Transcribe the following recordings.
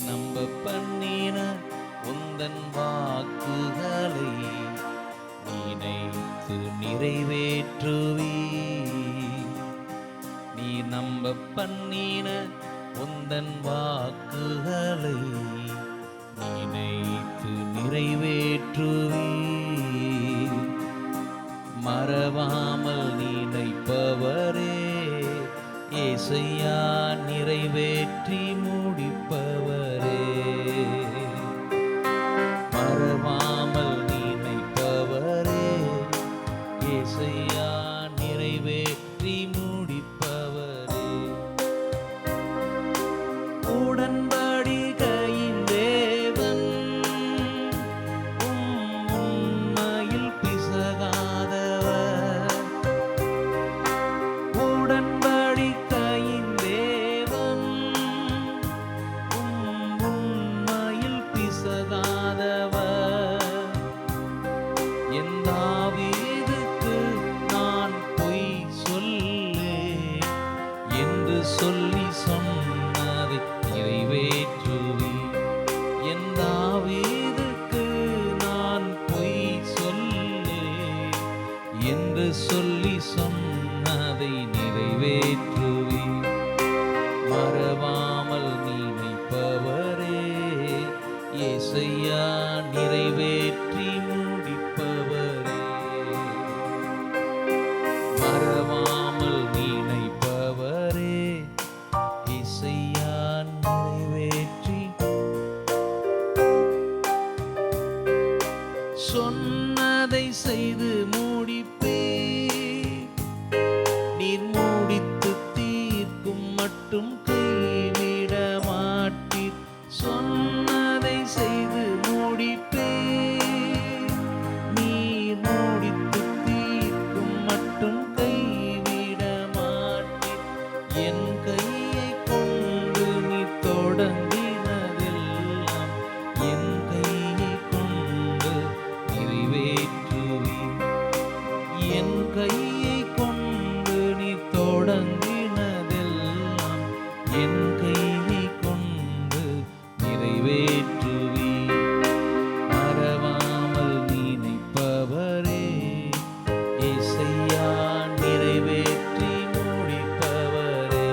நம்ப பண்ணின உந்தன் வாக்குகளை நினைத்து நிறைவேற்றுவீ நீ நம்ப பண்ணின உந்தன் வாக்குகளை நினைத்து நிறைவேற்றுவீ மறவாமல் நினைப்பவரே ஏசையா நிறைவேற்றி மூ ஏசையா நிறைவேற்றி சொல்லி சொன்னதை நிறைவேற்றுவி என் தாவீதுக்கு நான் பொய் சொல்லே என்று சொல்லி சொன்னதை நிறைவேற்றுவி. மறவாமல் நினைப்பவரே ஏசையா நிறைவேற்றி என் கையை கொண்டு நிறைவேற்றுவி மறவாமல் நினைப்பவரே இசையா நிறைவேற்றி முடிப்பவரே.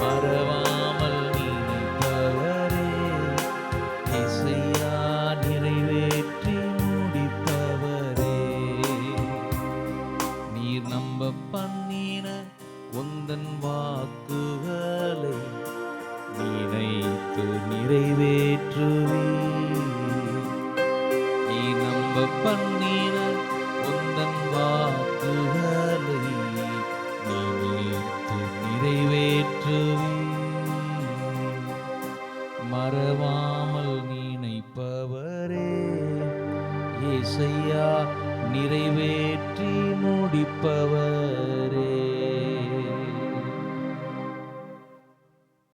மறவாமல் நினைப்பவரே இசையா நிறைவேற்றி முடிப்பவரே. நீர் நம்ப பண்ணின உந்தன் வாக்குகளை நினைத்து நிறைவேற்றுவே நீ நம்ப பண்ணின உந்தன் வாக்குகளை நினைத்து நிறைவேற்றுவே மறவாமல் நினைப்பவரே ஏசையா நிறைவேற்றி